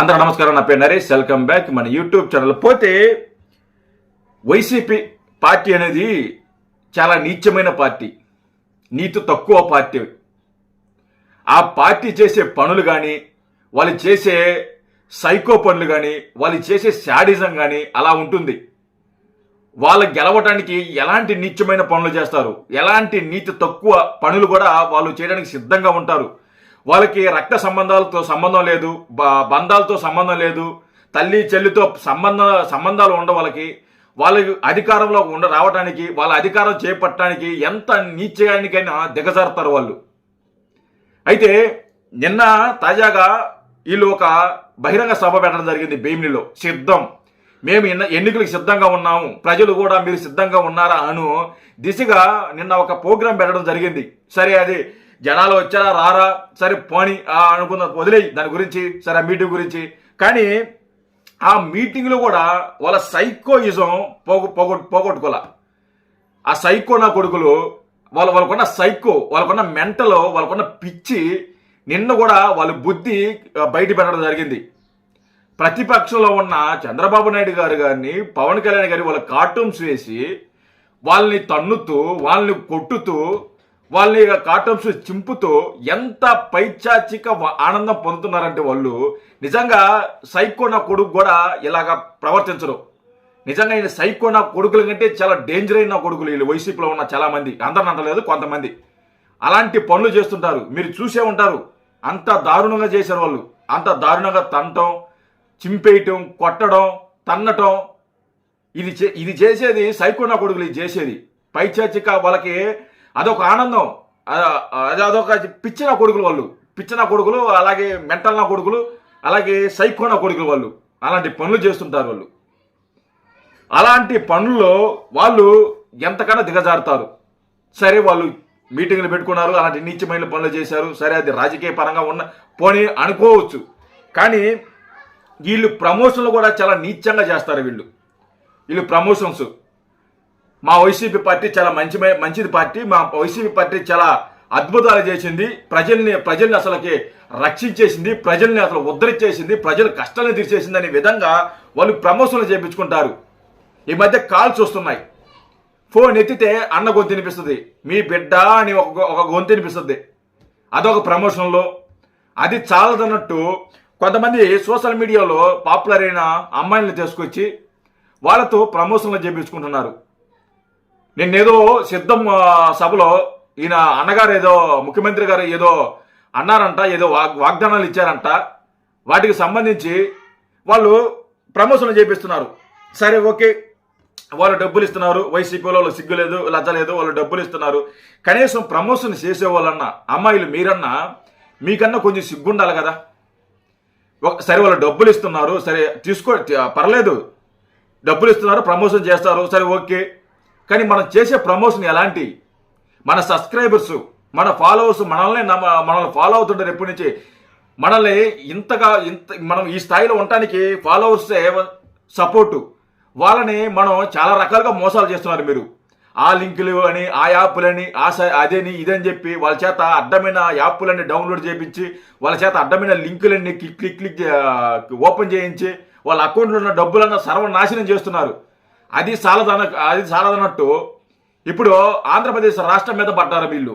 అందరూ నమస్కారం నా పేరు నరేష్. వెల్కమ్ బ్యాక్ మన యూట్యూబ్ ఛానల్ పోతే వైసీపీ పార్టీ అనేది చాలా నీచమైన పార్టీ. నీతి తక్కువ పార్టీ. ఆ పార్టీ చేసే పనులు కానీ వాళ్ళు చేసే సైకో పనులు కానీ వాళ్ళు చేసే శాడిజం కానీ అలా ఉంటుంది. వాళ్ళు గెలవటానికి ఎలాంటి నీచమైన పనులు చేస్తారు? ఎలాంటి నీతి తక్కువ పనులు కూడా వాళ్ళు చేయడానికి సిద్ధంగా ఉంటారు? వాళ్ళకి రక్త సంబంధాలతో సంబంధం లేదు బంధాలతో సంబంధం లేదు తల్లి చెల్లితో సంబంధ సంబంధాలు ఉండ వాళ్ళకి. వాళ్ళకి అధికారంలో ఉండ రావడానికి వాళ్ళ అధికారం చేపట్టడానికి ఎంత నీచయానికైనా దిగజారుతారు వాళ్ళు. అయితే నిన్న తాజాగా వీళ్ళు ఒక బహిరంగ సభ పెట్టడం జరిగింది భీమిలిలో. సిద్ధం. మేము ఎన్న ఎన్నికలకు సిద్ధంగా ఉన్నాము. ప్రజలు కూడా మీరు సిద్ధంగా ఉన్నారా అను దిశగా నిన్న ఒక ప్రోగ్రాం పెట్టడం జరిగింది. సరే అది జనాలు వచ్చారా రారా? సరే పోని అనుకున్న వదిలేయి. దాని గురించి సరే ఆ మీటింగ్ గురించి. కానీ ఆ మీటింగ్లో కూడా వాళ్ళ సైకోయిజం పోగొ పోగొ పోగొట్టుకోలే. ఆ సైకో నా కొడుకులు వాళ్ళ వాళ్ళకున్న సైకో వాళ్ళకున్న మెంటల్ వాళ్ళకున్న పిచ్చి నిన్న కూడా వాళ్ళ బుద్ధి బయట పెట్టడం జరిగింది. ప్రతిపక్షంలో ఉన్న చంద్రబాబు నాయుడు గారు గారిని పవన్ కళ్యాణ్ గారి వాళ్ళ కార్టూన్స్ వేసి వాళ్ళని తన్నుతూ వాళ్ళని కొట్టుతూ వాళ్ళని కార్టూన్స్ చింపుతూ ఎంత పైచాచిక ఆనందం పొందుతున్నారంటే వాళ్ళు నిజంగా సైకో నా కొడుకు కూడా ఇలాగ ప్రవర్తించరు. నిజంగా ఈయన సైకో నా కొడుకుల కంటే చాలా డేంజర్ అయిన కొడుకులు వీళ్ళు వైసీపీలో ఉన్న చాలా మంది అందరిని అంటలేదు కొంతమంది. అలాంటి పనులు చేస్తుంటారు. మీరు చూసే ఉంటారు. అంత దారుణంగా చేశారు వాళ్ళు. అంత దారుణంగా తంటం చింపేయటం కొట్టడం తన్నటం. ఇది చే- ఇది చేసేది సైకో నా కొడుకులు ఇది చేసేది. పైచాచిక వాళ్ళకి అదొక ఆనందం. అది అదొక పిచ్చిన కొడుకులు వాళ్ళు. పిచ్చిన కొడుకులు అలాగే మెంటల్ నా కొడుకులు అలాగే సైకోన కొడుకులు వాళ్ళు. అలాంటి పనులు చేస్తుంటారు వాళ్ళు. అలాంటి పనుల్లో వాళ్ళు ఎంతకన్నా దిగజారుతారు. సరే వాళ్ళు మీటింగ్లు పెట్టుకున్నారు అలాంటి నీచమైన పనులు చేశారు. సరే అది రాజకీయ పరంగా ఉన్న పోనీ అనుకోవచ్చు. కానీ వీళ్ళు ప్రమోషన్లు కూడా చాలా నీచంగా చేస్తారు వీళ్ళు. వీళ్ళు ప్రమోషన్స్. మా వైసీపీ పార్టీ చాలా మంచి మంచిది పార్టీ. మా వైసీపీ పార్టీ చాలా అద్భుతాలు చేసింది. ప్రజల్ని ప్రజల్ని అసలుకి రక్షించేసింది. ప్రజల్ని అసలు ఉద్ధరించేసింది. ప్రజల కష్టాలను తీర్చేసింది అనే విధంగా వాళ్ళు ప్రమోషన్లు చేయించుకుంటారు ఈ మధ్య కాల్స్ వస్తున్నాయి. ఫోన్ ఎత్తితే అన్న గొంతు వినిపిస్తుంది. మీ బిడ్డ అని ఒక ఒక గొంతు వినిపిస్తుంది. అదొక ప్రమోషన్లో. అది చాలదన్నట్టు కొంతమంది సోషల్ మీడియాలో పాపులర్ అయిన అమ్మాయిలను తీసుకొచ్చి వాళ్ళతో ప్రమోషన్లు చేయించుకుంటున్నారు నిన్నేదో సిద్ధం సభలో ఈయన అన్నగారు ఏదో ముఖ్యమంత్రి గారు ఏదో అన్నారంట ఏదో వాగ్ వాగ్దానాలు ఇచ్చారంట. వాటికి సంబంధించి వాళ్ళు ప్రమోషన్లు చేపిస్తున్నారు. సరే ఓకే. వాళ్ళు డబ్బులు ఇస్తున్నారు. వైసీపీ వాళ్ళు సిగ్గు లేదు లేదు వాళ్ళు డబ్బులు ఇస్తున్నారు. కనీసం ప్రమోషన్ చేసేవాళ్ళన్న అమ్మాయిలు మీరన్నా మీకన్నా కొంచెం సిగ్గుండాలి కదా. సరే వాళ్ళు డబ్బులు ఇస్తున్నారు. సరే తీసుకో పర్లేదు. డబ్బులు ఇస్తున్నారు ప్రమోషన్ చేస్తారు. సరే ఓకే. కానీ మనం చేసే ప్రమోషన్ ఎలాంటి? మన సబ్స్క్రైబర్స్ మన ఫాలోవర్స్ మనల్ని మనల్ని ఫాలో అవుతుంటారు ఎప్పటి నుంచి? మనల్ని ఇంతగా ఇంత మనం ఈ స్థాయిలో ఉండటానికి ఫాలోవర్స్ సపోర్టు. వాళ్ళని మనం చాలా రకాలుగా మోసాలు చేస్తున్నారు మీరు. ఆ లింకులు అని ఆ యాప్లని ఆ స- అదేని ఇదని చెప్పి వాళ్ళ చేత అడ్డమైన యాప్లన్నీ డౌన్లోడ్ చేయించి వాళ్ళ చేత అడ్డమైన లింకులన్నీ క్లిక్ క్లిక్ క్లిక్ ఓపెన్ చేయించి వాళ్ళ అకౌంట్లో ఉన్న డబ్బులన్న సర్వనాశనం చేస్తున్నారు. అది సాలదన అది సాలదన్నట్టు ఇప్పుడు ఆంధ్రప్రదేశ్ రాష్ట్రం మీద పడ్డారు వీళ్ళు?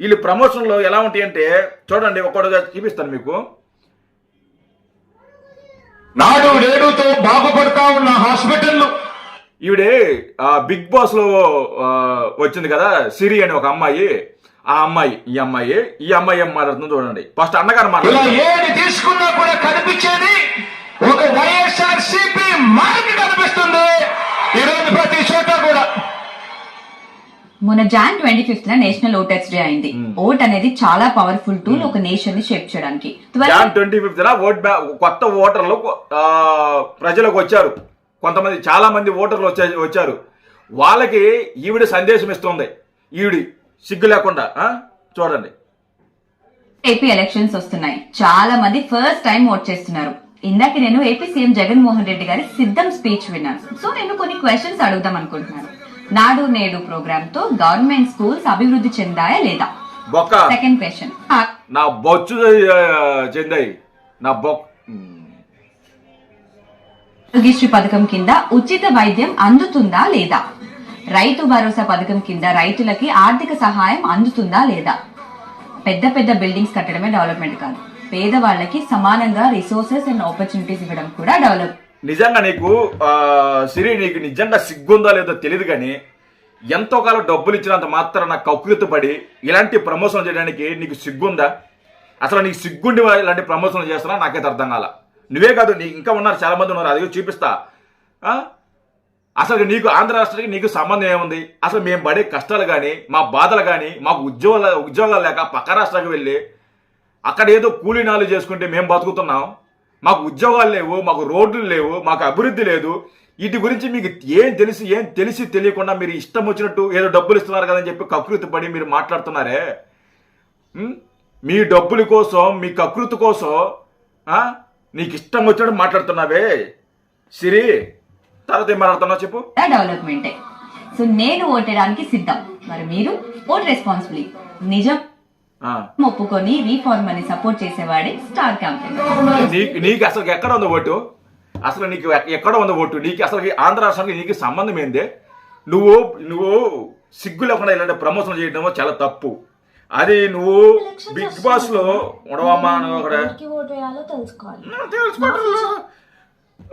వీళ్ళు ప్రమోషన్లో ఎలా ఉంటాయి అంటే చూడండి ఒక్కడుగా చూపిస్తాను మీకు. నాడు నేడుతో బాగుపడతా ఉన్న హాస్పిటల్లు ఈవిడే బిగ్ బాస్లో వచ్చింది కదా సిరి అని ఒక అమ్మాయి. ఆ అమ్మాయి ఈ అమ్మాయి ఈ అమ్మాయి ఏం మాట్లాడుతుందో చూడండి. ఫస్ట్ అన్నగారు ఏది తీసుకున్నా కూడా కనిపించేది ఒక వైఎస్ఆర్ సిపి మార్క్ కనిపిస్తుంది. ఈరోజు ప్రతి చోట కూడా. మొన్న Jan twenty fifth national voters day అయింది. ఓట్ అనేది చాలా పవర్ఫుల్ టూల్ ఒక నేషన్ని షేప్ చేయడానికి. జాన్ ట్వంటీ ఫిఫ్త్ ఓట్ కొత్త ఓటర్లు ఆ, ప్రజలకు వచ్చారు. కొంతమంది చాలా మంది ఓటర్లు వచ్చా వచ్చారు. వాళ్ళకి ఈవిడ సందేశం ఇస్తుంది. ఈవిడి సిగ్గు లేకుండా? చూడండి. ఏపీ ఎలక్షన్స్ వస్తున్నాయి. చాలా మంది ఫస్ట్ టైం ఓట్ చేస్తున్నారు. ఇందాక నేను ఏపీ సీఎం జగన్మోహన్ రెడ్డి గారి సిద్ధం స్పీచ్ విన్నాను. సో నేను కొన్ని క్వశ్చన్స్ అడుగుదాం అనుకుంటున్నాను. నాడు నేడు ప్రోగ్రామ్తో గవర్నమెంట్ స్కూల్స్ అభివృద్ధి చెందాయా లేదా? బొక్క. సెకండ్ క్వశ్చన్ నా బొచ్చు చెందాయి. నా ఆరోగ్యశ్రీ పథకం కింద ఉచిత వైద్యం అందుతుందా లేదా? రైతు భరోసా పథకం కింద రైతులకి ఆర్థిక సహాయం అందుతుందా లేదా? పెద్ద పెద్ద బిల్డింగ్స్ కట్టడమే డెవలప్మెంట్ కాదు. పేదవాళ్ళకి సమానంగా రిసోర్సెస్ అండ్ ఆపర్చునిటీస్ ఇవ్వడం కూడా డెవలప్ నిజంగా నీకు సిరి నీకు నిజంగా సిగ్గుందా లేదో తెలియదు కానీ ఎంతో కాలం డబ్బులు ఇచ్చినంత మాత్రం నాకు కక్కుర్తి పడి ఇలాంటి ప్రమోషన్ చేయడానికి నీకు సిగ్గుందా? అసలు నీకు సిగ్గుండి ఇలాంటి ప్రమోషన్ చేస్తున్నా నాకైతే అర్థం కాల. నువ్వే కాదు నీ ఇంకా ఉన్నారు చాలా మంది ఉన్నారు అది చూపిస్తా. అసలు నీకు ఆంధ్ర రాష్ట్రానికి నీకు సంబంధం ఏముంది? అసలు మేము పడే కష్టాలు కానీ మా బాధలు కానీ మాకు ఉద్యోగాలు ఉద్యోగాలు లేక పక్క రాష్ట్రానికి వెళ్ళి అక్కడ ఏదో కూలీనాలు చేసుకుంటే మేము బతుకుతున్నాం. మాకు ఉద్యోగాలు లేవు మాకు రోడ్లు లేవు మాకు అభివృద్ధి లేదు. వీటి గురించి మీకు ఏం తెలిసి ఏం తెలిసి తెలియకుండా మీరు ఇష్టం వచ్చినట్టు ఏదో డబ్బులు ఇస్తున్నారు కదని చెప్పి కకృతి పడి మీరు మాట్లాడుతున్నారే? మీ డబ్బుల కోసం మీ కకృతి కోసం నీకు ఇష్టం వచ్చినట్టు మాట్లాడుతున్నావే? సిరి తర్వాత ఏం మాట్లాడుతున్నావు చెప్పు. డెవలప్మెంటే. సో నేను ఓటేయడానికి సిద్ధం. మరి మీరు ఓట్ రెస్పాన్సిబిలిటీ. నిజం. ఒప్పుకొని రీఫార్మ్ అని సపోర్ట్ చేసేవాడే స్టార్ క్యాంపెయిన్ నీకు నీకు అసలు ఎక్కడ ఉంది ఓటు? అసలు నీకు ఎక్- ఎక్కడ ఉంది ఓటు? నీకు అసలు ఆంధ్ర రాష్ట్రానికి నీకు సంబంధం ఏంది? నువ్వు నువ్వు సిగ్గు లేకుండా ఇలాంటి ప్రమోషన్ చేయడం చాలా తప్పు. అది నువ్వు బిగ్ బాస్లో ఉండవమ్మా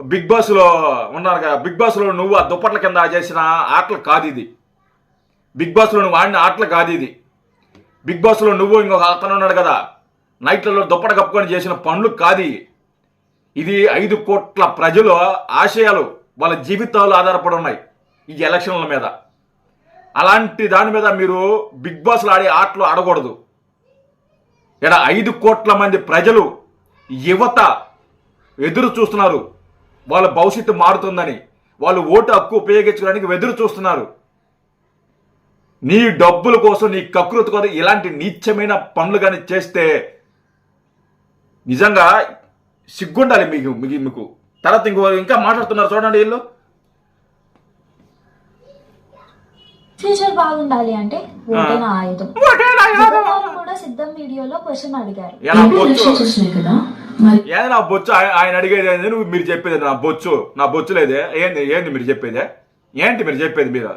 బిగ్ బాస్లో ఉన్నారు కదా బిగ్ బాస్లో నువ్వు ఆ దుప్పట్ల కింద చేసిన ఆటలు కాదు ఇది. బిగ్ బాస్లో నువ్వు ఆడిన ఆటలు కాదు ఇది. బిగ్ బాస్లో నువ్వు ఇంకొక అతను ఉన్నాడు కదా. నైట్లలో దుప్పట కప్పుకొని చేసిన పనులు కాదు. ఇది ఐదు కోట్ల ప్రజల ఆశయాలు వాళ్ళ జీవితాలు ఆధారపడి ఉన్నాయి ఈ ఎలక్షన్ల మీద. అలాంటి దాని మీద మీరు బిగ్ బాస్లో ఆడే ఆటలు ఆడకూడదు. ఇక్కడ ఐదు కోట్ల మంది ప్రజలు యువత ఎదురు చూస్తున్నారు. వాళ్ళ భవిష్యత్తు మారుతుందని వాళ్ళు ఓటు హక్కు ఉపయోగించుకోవడానికి ఎదురు చూస్తున్నారు. నీ డబ్బుల కోసం నీ కకృతి కోసం ఇలాంటి నీచమైన పనులు కానీ చేస్తే నిజంగా సిగ్గుండాలి మీకు మీకు మీకు. తర్వాత ఇంకో ఇంకా మాట్లాడుతున్నారు చూడండి వీళ్ళు. ఫ్యూచర్ బాగుండాలి అంటే ఓటేనా ఆయుధం. కూడా సిద్ధం వీడియోలో క్వశ్చన్ అడిగారు. కదా? ఏది నా బొచ్చు? ఆయన- అడిగేది ఏంది? నువ్వు మీరు చెప్పేది? నా బొచ్చు? నా బొచ్చు లేదే? ఏంది? ఏంది మీరు చెప్పేదే? ఏంటి మీరు చెప్పేది మీరు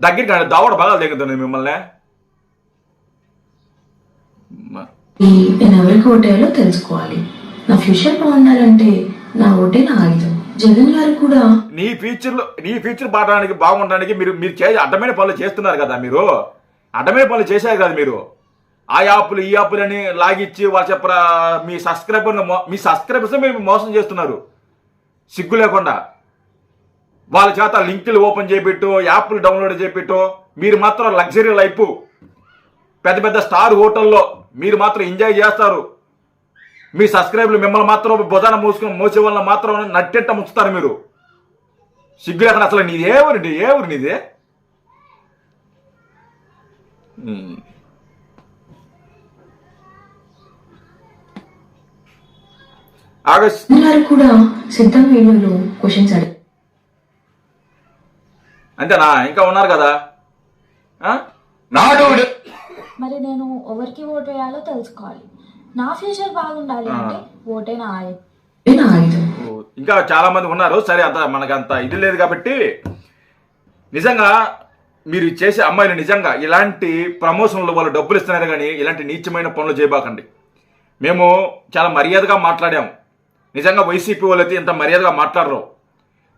దగ్గరికి రండి, దవడ బాగా దిగుతుంది మిమ్మల్ని. మ- నేను ఎవరికి ఓటేయాలో తెలుసుకోవాలి. నా ఫ్యూచర్ బాగుండాలంటే నా ఓటే నా ఆయుధం. జగన్ గారు కూడా నీ ఫ్యూచర్లో నీ ఫ్యూచర్ బాగడానికి బాగుండడానికి మీరు మీరు చే అడ్డమైన పనులు చేస్తున్నారు కదా మీరు. అడ్డమైన పనులు చేశారు కదా మీరు. ఆ యాప్లు ఈ యాప్లు అని లాగిచ్చి వాళ్ళ చెప్పరా మీ సబ్స్క్రైబర్ మీ సబ్స్క్రైబర్స్ మీరు మోసం చేస్తున్నారు. సిగ్గు లేకుండా. వాళ్ళ చేత లింకులు ఓపెన్ చేపెట్టు యాప్లు డౌన్లోడ్ చేపెట్టు మీరు మాత్రం లగ్జరీ లైఫ్. పెద్ద పెద్ద స్టార్ హోటల్లో మీరు మాత్రం ఎంజాయ్ చేస్తారు. మీ సబ్స్క్రైబ్లు మిమ్మల్ని మాత్రం భుజాన మూసుకుని మోసే వల్ల మాత్రం నట్టెట్ట ముంచుతారు మీరు. సిగ్గు లేకుండా అసలు నీది ఏ ఊరండి ఏ ఊరు నీది? ఆగస్ ఆగస్ట్ కూడా సిద్ధం క్వశ్చన్స్ అడిగారు అంతేనా? ఇంకా ఉన్నారు కదా? నాడు మరి నేను ఎవరికి ఓటు వేయాలో తెలుసుకోవాలి. నా ఫ్యూచర్ బాగుండాలి అంటే ఓటే నా ఇంకా చాలా మంది ఉన్నారు. సరే అంత మనకు అంత ఇది లేదు కాబట్టి నిజంగా మీరు చేసే అమ్మాయిలు నిజంగా ఇలాంటి ప్రమోషన్లు వాళ్ళు డబ్బులు ఇస్తున్నారు కానీ ఇలాంటి నీచమైన పనులు చేయబాకండి. మేము చాలా మర్యాదగా మాట్లాడాము. నిజంగా వైసీపీ వాళ్ళైతే ఇంత మర్యాదగా మాట్లాడరు.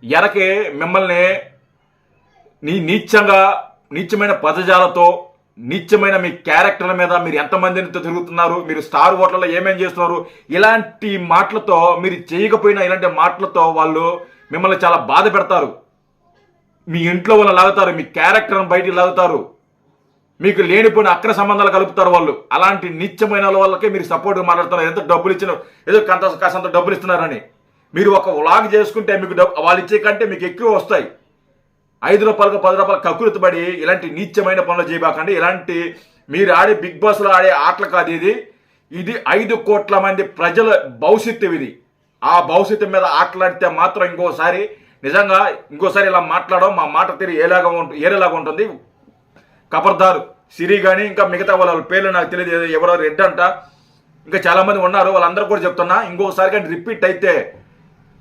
ఎరకే మిమ్మల్ని నీ నీచంగా నీచమైన పదజాలతో నీచమైన మీ క్యారెక్టర్ల మీద మీరు ఎంతమందినితో తిరుగుతున్నారు మీరు స్టార్ ఓట్లలో ఏమేం చేస్తున్నారు ఇలాంటి మాటలతో మీరు చేయకపోయినా ఇలాంటి మాటలతో వాళ్ళు మిమ్మల్ని చాలా బాధ పెడతారు. మీ ఇంట్లో వాళ్ళని లాగుతారు మీ క్యారెక్టర్ని బయటికి లాగుతారు. మీకు లేనిపోయిన అక్ర సంబంధాలు కలుపుతారు వాళ్ళు. అలాంటి నిత్యమైన వాళ్ళకే మీరు సపోర్ట్ మాట్లాడుతున్నారు. ఎంత డబ్బులు ఇచ్చినారు ఏదో కంత కాసంత డబ్బులు ఇస్తున్నారని. మీరు ఒక వ్లాగ్ చేసుకుంటే మీకు డబ్బు వాళ్ళు ఇచ్చే కంటే మీకు ఎక్కువ వస్తాయి. ఐదు రూపాయలకు పది రూపాయలు కక్కుర్తి పడి ఇలాంటి నీచమైన పనులు చేయబాకండి. ఇలాంటి మీరు ఆడే బిగ్ బాస్లో ఆడే ఆటలు కాదు ఇది. ఇది ఐదు కోట్ల మంది ప్రజల భవిష్యత్తు ఇది. ఆ భవిష్యత్తు మీద ఆటలాడితే మాత్రం ఇంకోసారి నిజంగా ఇంకోసారి ఇలా మాట్లాడడం మా మాట తీరు ఏలాగా ఉంటుంది ఏరేలాగా ఉంటుంది. కబర్దారు సిరి కానీ ఇంకా మిగతా వాళ్ళ పేర్లు నాకు తెలియదు. ఎవరో రెడ్ అంట. ఇంకా చాలామంది ఉన్నారు. వాళ్ళందరూ కూడా చెప్తున్నా. ఇంకోసారి కానీ రిపీట్ అయితే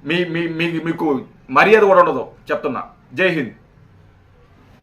మీ మీ మీ- మీకు మర్యాద కూడా ఉండదు. చెప్తున్నా. జై హింద్.